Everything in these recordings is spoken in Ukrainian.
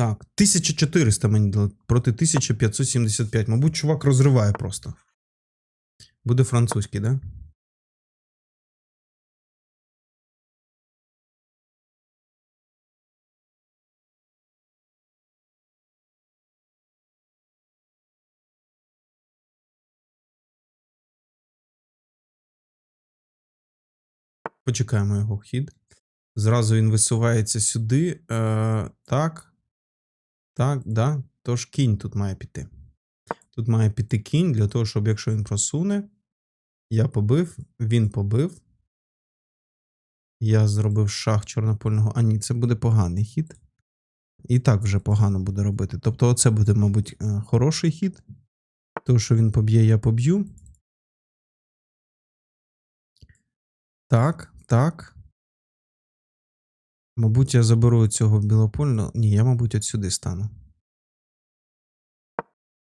Так, 1400 мені дали проти 1575. Мабуть, чувак розриває просто. Буде французький, да? Почекаємо його хід. Зразу він висувається сюди. Е, так. Так, да. Тож кінь тут має піти. Тут має піти кінь для того, щоб якщо він просуне, я побив, він побив. Я зробив шах чорнопольного. А ні, це буде поганий хід. І так вже погано буде робити. Тобто, оце буде, мабуть, е, хороший хід. Тому що він поб'є, я поб'ю. Так, так. Мабуть, я заберу цього білопольного. Ні, я, мабуть, от сюди стану.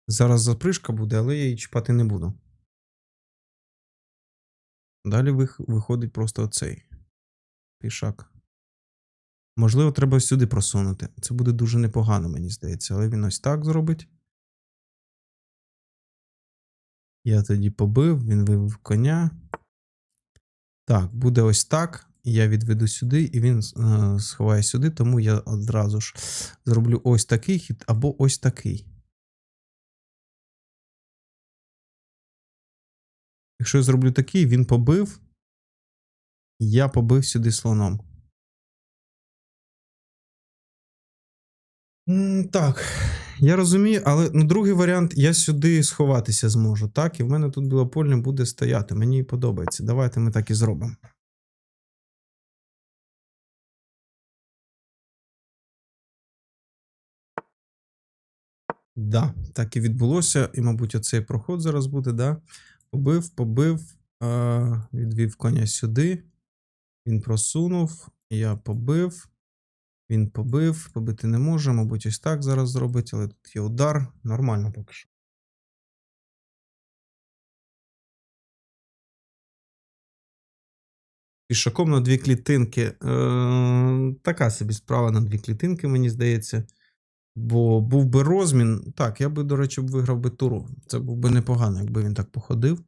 Зараз запришка буде, але я її чіпати не буду. Далі виходить просто оцей пішак. Можливо, треба сюди просунути. Це буде дуже непогано, мені здається, але він ось так зробить. Я тоді побив, він вивів коня. Так, буде ось так. Я відведу сюди, і він е, сховає сюди, тому я одразу ж зроблю ось такий хід або ось такий. Якщо я зроблю такий, він побив. Я побив сюди слоном. Так, я розумію, але ну, другий варіант я сюди сховатися зможу, так? І в мене тут білопольне буде стояти. Мені подобається. Давайте ми так і зробимо. Да, так і відбулося. І, мабуть, оцей проход зараз буде, да? Побив, побив, е, відвів коня сюди. Він просунув, я побив. Він побив, побити не може, мабуть, ось так зараз зробить, але тут є удар. Нормально поки що. Пішаком на дві клітинки. Е, така собі справа на дві клітинки, мені здається. Бо був би розмін. Так, я би, до речі, виграв би туру. Це був би непогано, якби він так походив.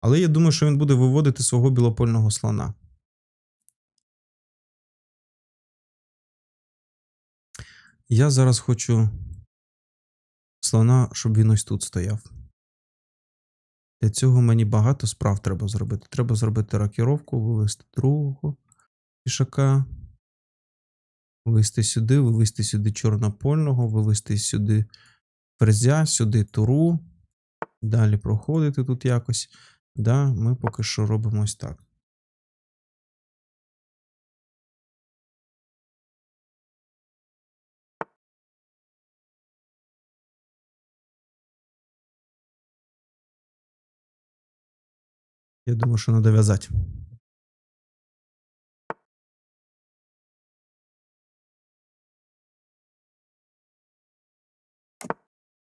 Але я думаю, що він буде виводити свого білопольного слона. Я зараз хочу слона, щоб він ось тут стояв. Для цього мені багато справ треба зробити. Треба зробити рокіровку, вивести другого пішака. Вивести сюди, вивести сюди чорнопольного, вивести сюди ферзя, сюди туру. Далі проходити тут якось. Да, Ми поки що робимо ось так. Я думаю, що треба в'язати.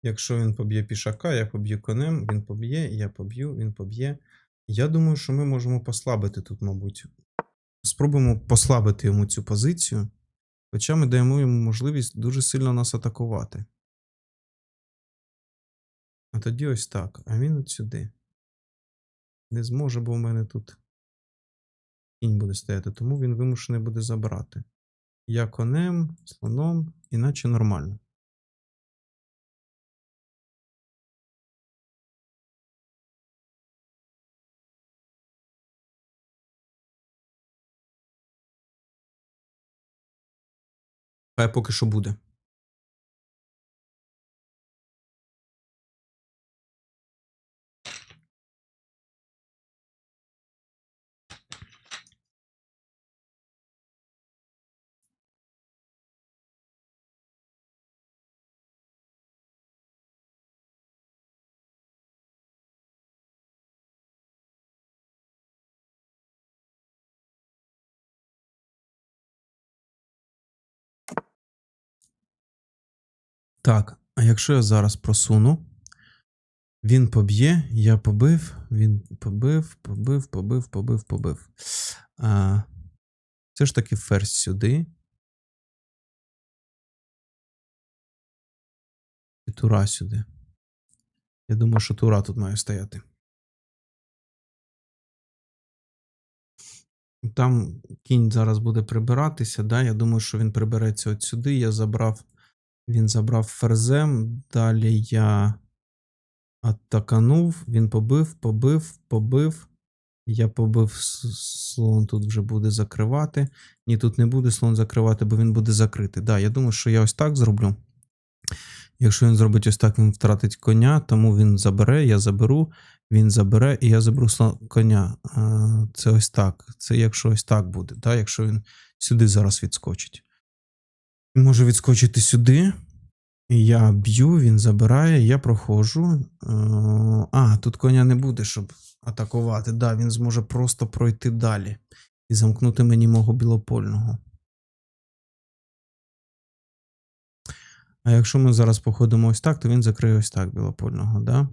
Якщо він поб'є пішака, я поб'ю конем, він поб'є, я поб'ю, він поб'є. Я думаю, що ми можемо послабити тут, мабуть. Спробуємо послабити йому цю позицію. Хоча ми даємо йому можливість дуже сильно нас атакувати. А тоді ось так. А він от сюди. Не зможе, бо в мене тут кінь буде стояти, тому він вимушений буде забрати. Я конем, слоном, іначе нормально. Хай поки що буде. Так, а якщо я зараз просуну, він поб'є, я побив, він побив, побив, побив, побив, побив. А, Все ж таки ферзь сюди. І тура сюди. Я думаю, що тура тут має стояти. Там кінь зараз буде прибиратися, да? Я думаю, що він прибереться от сюди. Я забрав. Він забрав ферзем. Далі я атаканув. Він побив, побив, побив. Я побив слон тут вже буде закривати. Ні, тут не буде слон закривати, бо він буде закритий. Да, я думаю, що я ось так зроблю. Якщо він зробить ось так, він втратить коня, тому він забере, я заберу, він забере, і я заберу слон- коня. Це ось так. Це якщо ось так буде, да? якщо він сюди зараз відскочить. Може відскочити сюди. Я б'ю, він забирає, я проходжу. Е, А, тут коня не буде, щоб атакувати. Да, він зможе просто пройти далі і замкнути мені мого білопольного. А якщо ми зараз походимо ось так, то він закриє ось так білопольного, да?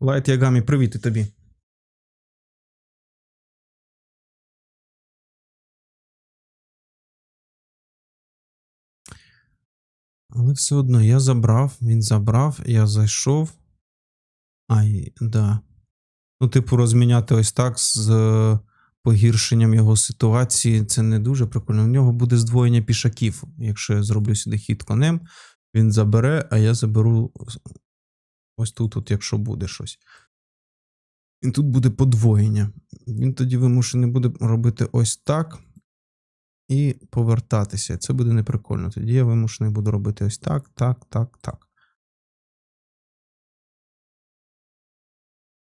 Лайт Ягамі, привіт і тобі. Але все одно я забрав, він забрав, я зайшов. Ай, да. Ну, типу, розміняти ось так з е, погіршенням його ситуації. Це не дуже прикольно. У нього буде здвоєння пішаків. Якщо я зроблю сюди хід конем, він забере, а я заберу ось тут, от, якщо буде щось. І тут буде подвоєння. Він тоді вимушений буде робити ось так і повертатися. Це буде неприкольно. Тоді я вимушений буду робити ось так, так, так, так.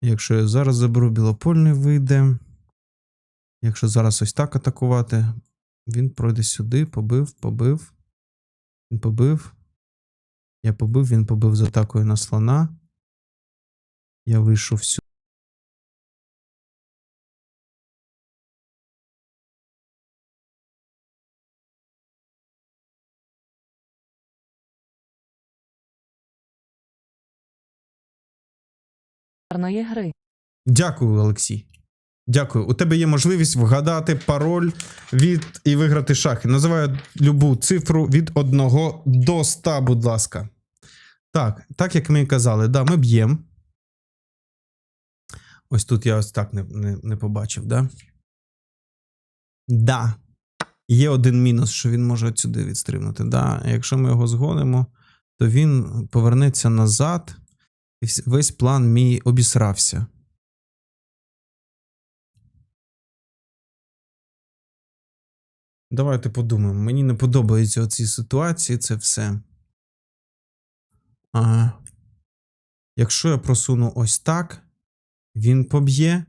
Якщо я зараз заберу білопольний, вийде. Якщо зараз ось так атакувати, він пройде сюди, побив, побив. Він побив. Я побив, він побив з атакою на слона. Я вийшов сюди. Гарної гри. Дякую, Олексій. Дякую. У тебе є можливість вгадати пароль від і виграти шахи. Називаю любу цифру від 1 до 100, будь ласка. Так, так як ми і казали, да, ми б'ємо. Ось тут я ось так не, не, не побачив, да? Да. Є один мінус, що він може сюди відстрибнути. Да. Якщо ми його згонимо, то він повернеться назад, весь план мій обісрався. Давайте подумаємо. Мені не подобаються оці ситуації, це все. А, якщо я просуну ось так, він поб'є.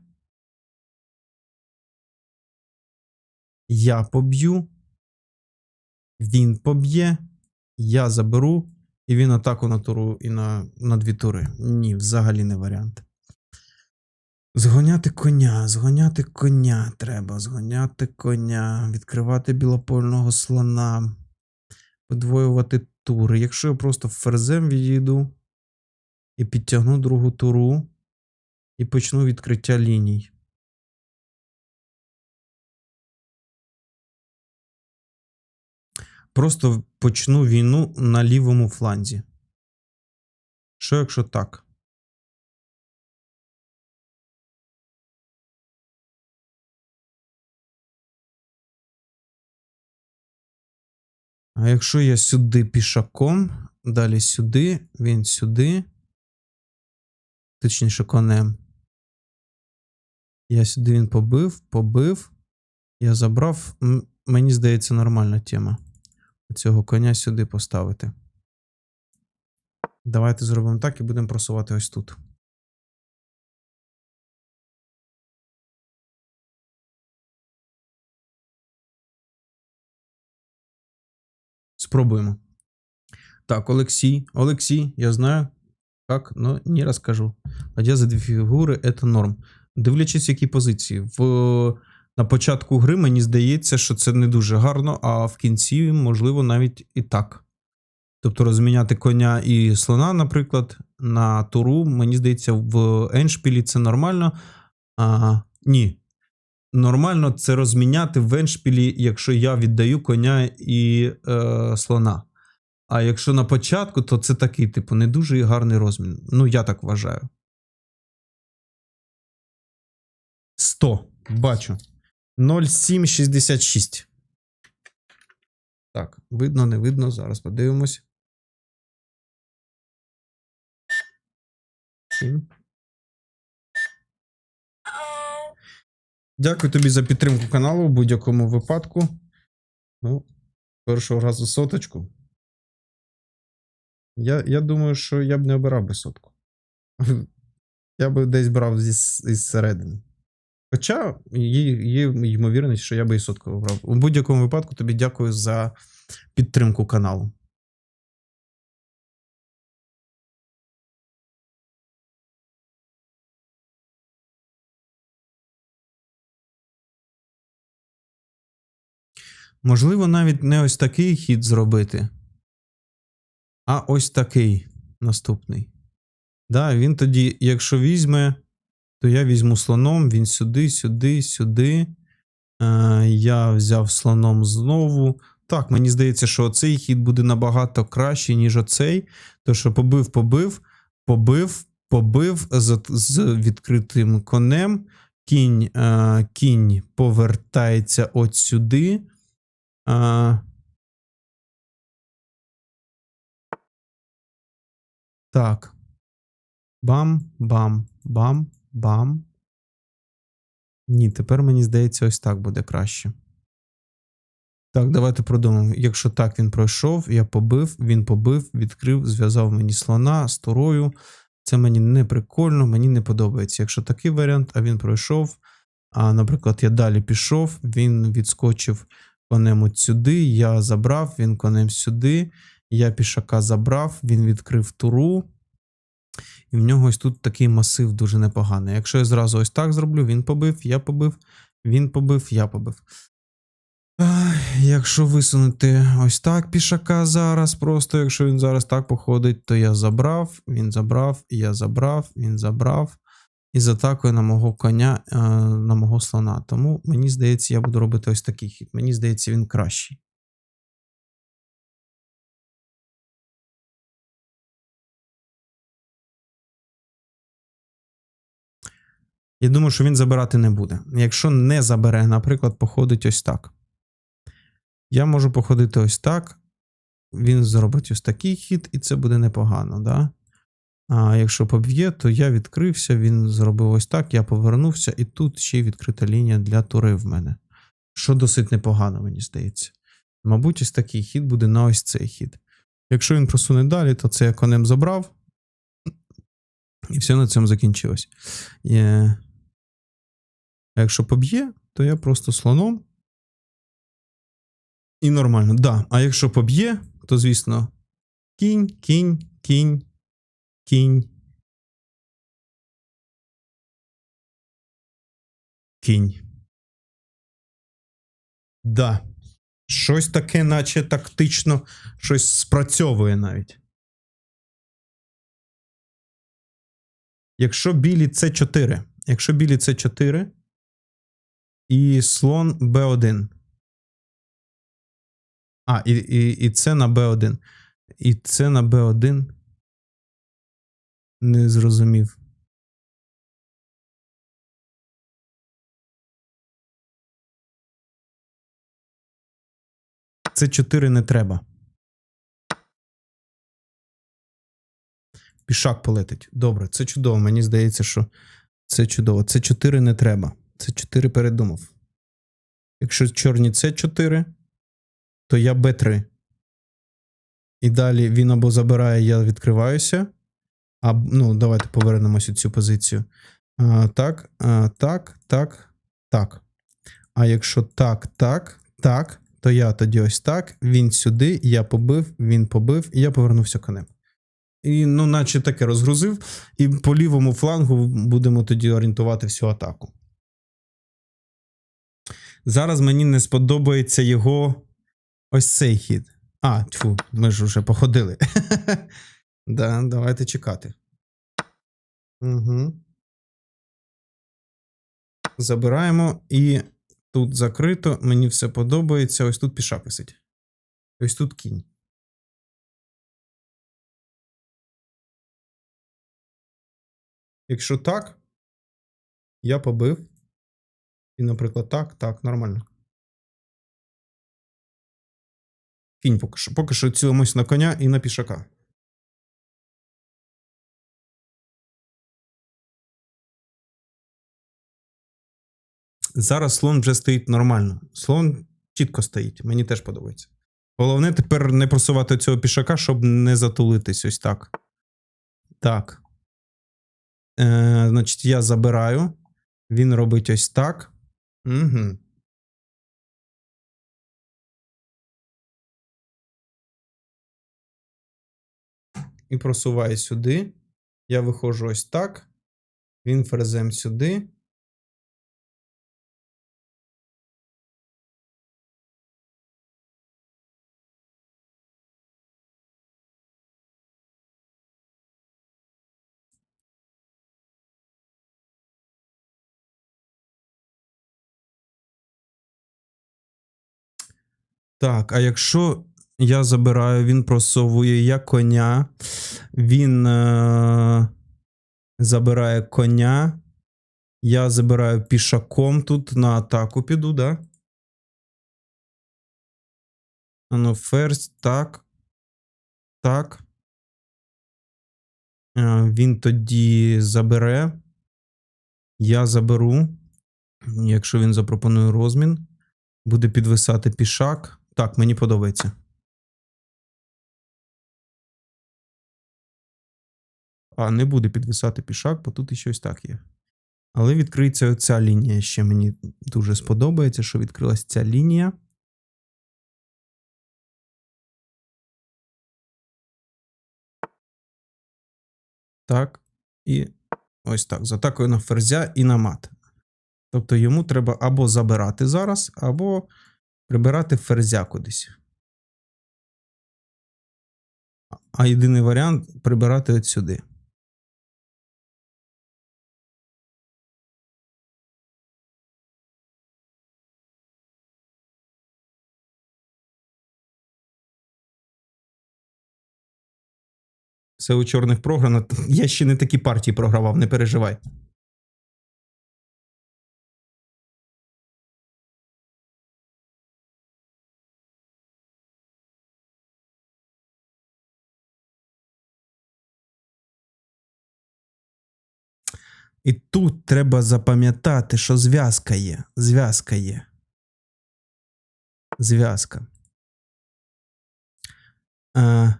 Я поб'ю. Він поб'є. Я заберу. І він атаку на туру і на, на дві тури. Ні, взагалі не варіант. Згоняти коня, згоняти коня треба, згоняти коня, відкривати білопольного слона, подвоювати тури. Якщо я просто ферзем відійду і підтягну другу туру і почну відкриття ліній. Просто почну війну на лівому фланзі. Що якщо так? А якщо я сюди пішаком, далі сюди, він сюди, точніше конем. Я сюди він побив, побив. Я забрав. Мені здається, нормальна тема. Цього коня сюди поставити. Давайте зробимо так і будемо просувати ось тут. Спробуємо. Так, Олексій. Олексій, я знаю, как, но не розкажу. Ладья за дві фігури це норм. Дивлячись, які позиції. В, на початку гри мені здається, що це не дуже гарно, а в кінці, можливо, навіть і так. Тобто розміняти коня і слона, наприклад, на туру, мені здається, в еншпілі це нормально. А, ні. нормально це розміняти в еншпілі, якщо я віддаю коня і е, слона. А якщо на початку, то це такий, типу, не дуже гарний розмін. Ну, я так вважаю. 100. Бачу. 0,766. Так, видно, не видно. Зараз подивимось. 7. Дякую тобі за підтримку каналу в будь-якому випадку. Ну, першого разу соточку. Я, я думаю, що я б не обирав би сотку. Я би десь брав зі, із середини. Хоча є, ймовірність, що я би і сотку обрав. У будь-якому випадку тобі дякую за підтримку каналу. Можливо, навіть не ось такий хід зробити, а ось такий наступний. Да, він тоді, якщо візьме, то я візьму слоном, він сюди, сюди, сюди. Е, я взяв слоном знову. Так, мені здається, що цей хід буде набагато кращий, ніж оцей. То що побив, побив, побив, побив з, з відкритим конем. Кінь, е, кінь повертається от сюди. Е, так. Бам, бам, бам, бам. Ні, тепер мені здається, ось так буде краще. Так, давайте продумаємо. Якщо так він пройшов, я побив, він побив, відкрив, зв'язав мені слона з турою. Це мені не прикольно, мені не подобається. Якщо такий варіант, а він пройшов. А, наприклад, я далі пішов, він відскочив конем от сюди, я забрав, він конем сюди. Я пішака забрав, він відкрив туру. І в нього ось тут такий масив дуже непоганий. Якщо я зразу ось так зроблю, він побив, я побив, він побив, я побив. Якщо висунути ось так пішака зараз, просто якщо він зараз так походить, то я забрав, він забрав, я забрав, він забрав. І з атакою на мого коня, е, на мого слона. Тому мені здається, я буду робити ось такий хід. Мені здається, він кращий. Я думаю, що він забирати не буде. Якщо не забере, наприклад, походить ось так. Я можу походити ось так. Він зробить ось такий хід, і це буде непогано. Да? А якщо поб'є, то я відкрився, він зробив ось так, я повернувся, і тут ще й відкрита лінія для тури в мене. Що досить непогано, мені здається. Мабуть, ось такий хід буде на ось цей хід. Якщо він просуне далі, то це я конем забрав. І все на цьому закінчилось. Є... А якщо поб'є, то я просто слоном. І нормально. Да. А якщо поб'є, то, звісно, кінь, кінь, кінь, кінь. Кінь. Да. Щось таке, наче тактично, щось спрацьовує навіть. Якщо білі це 4 Якщо білі це 4 і слон Б1. А, і, і, і це на Б1. І це на Б1. Не зрозумів. Це 4 не треба. Пішак полетить. Добре, це чудово. Мені здається, що це чудово. Це 4 не треба. Це 4 передумав. Якщо чорні це 4, то я Б3. І далі він або забирає, я відкриваюся. А, ну, давайте повернемося цю позицію. А, Так, а, так, так, так. А якщо так, так, так, то я тоді ось так. Він сюди, я побив, він побив, і я повернувся конем. І, ну, наче таке розгрузив, і по лівому флангу будемо тоді орієнтувати всю атаку. Зараз мені не сподобається його ось цей хід. А, тьфу, ми ж вже походили. да, Давайте чекати. Угу. Забираємо і тут закрито. Мені все подобається. Ось тут пішак висить. Ось тут кінь. Якщо так, я побив. І, наприклад, так, так, нормально. Кінь поки що. Поки що цілимось на коня і на пішака. Зараз слон вже стоїть нормально. Слон чітко стоїть, мені теж подобається. Головне тепер не просувати цього пішака, щоб не затулитись ось так. Так. Е, Значить, я забираю. Він робить ось так. Угу. І просуваю сюди. Я виходжу ось так. Він ферзем сюди. Так, а якщо я забираю, він просовує я коня, він е- забирає коня. Я забираю пішаком тут на атаку піду, да? Ану, ферзь, так. Так. Е, Він тоді забере. Я заберу. Якщо він запропонує розмін, буде підвисати пішак. Так, мені подобається. А, не буде підвисати пішак, бо тут і щось так є. Але відкриється оця лінія. Ще мені дуже сподобається, що відкрилась ця лінія. Так. І ось так. З атакою на ферзя і на мат. Тобто йому треба або забирати зараз, або прибирати ферзя кудись. А єдиний варіант прибирати от сюди. Це у чорних програно. Я ще не такі партії програвав, не переживай. І тут треба запам'ятати, що зв'язка є. Зв'язка є. Зв'язка. А,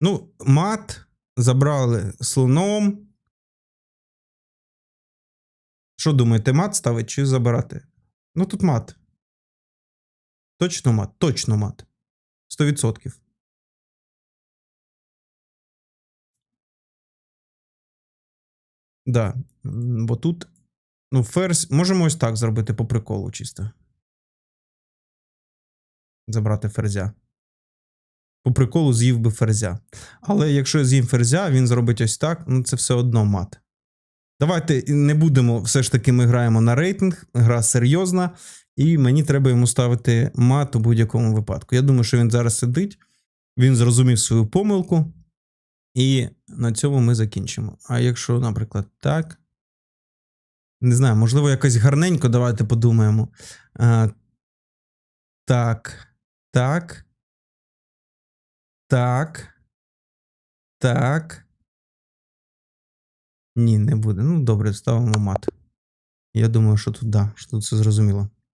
ну, мат забрали слоном. Що думаєте, мат ставить чи забирати? Ну, тут мат. Точно мат, точно мат. 100%. Да. Бо тут. Ну, ферзь. Можемо ось так зробити по приколу чисто. Забрати ферзя. По приколу з'їв би ферзя. Але якщо я з'їм ферзя, він зробить ось так, ну це все одно мат. Давайте не будемо, все ж таки, ми граємо на рейтинг, гра серйозна, і мені треба йому ставити мат у будь-якому випадку. Я думаю, що він зараз сидить, він зрозумів свою помилку, і на цьому ми закінчимо. А якщо, наприклад, так. Не знаю, можливо, якось гарненько, давайте подумаємо. А, так, так. Так. Так. Ні, не буде. Ну, добре, ставимо мат. Я думаю, що тут да, що тут все зрозуміло.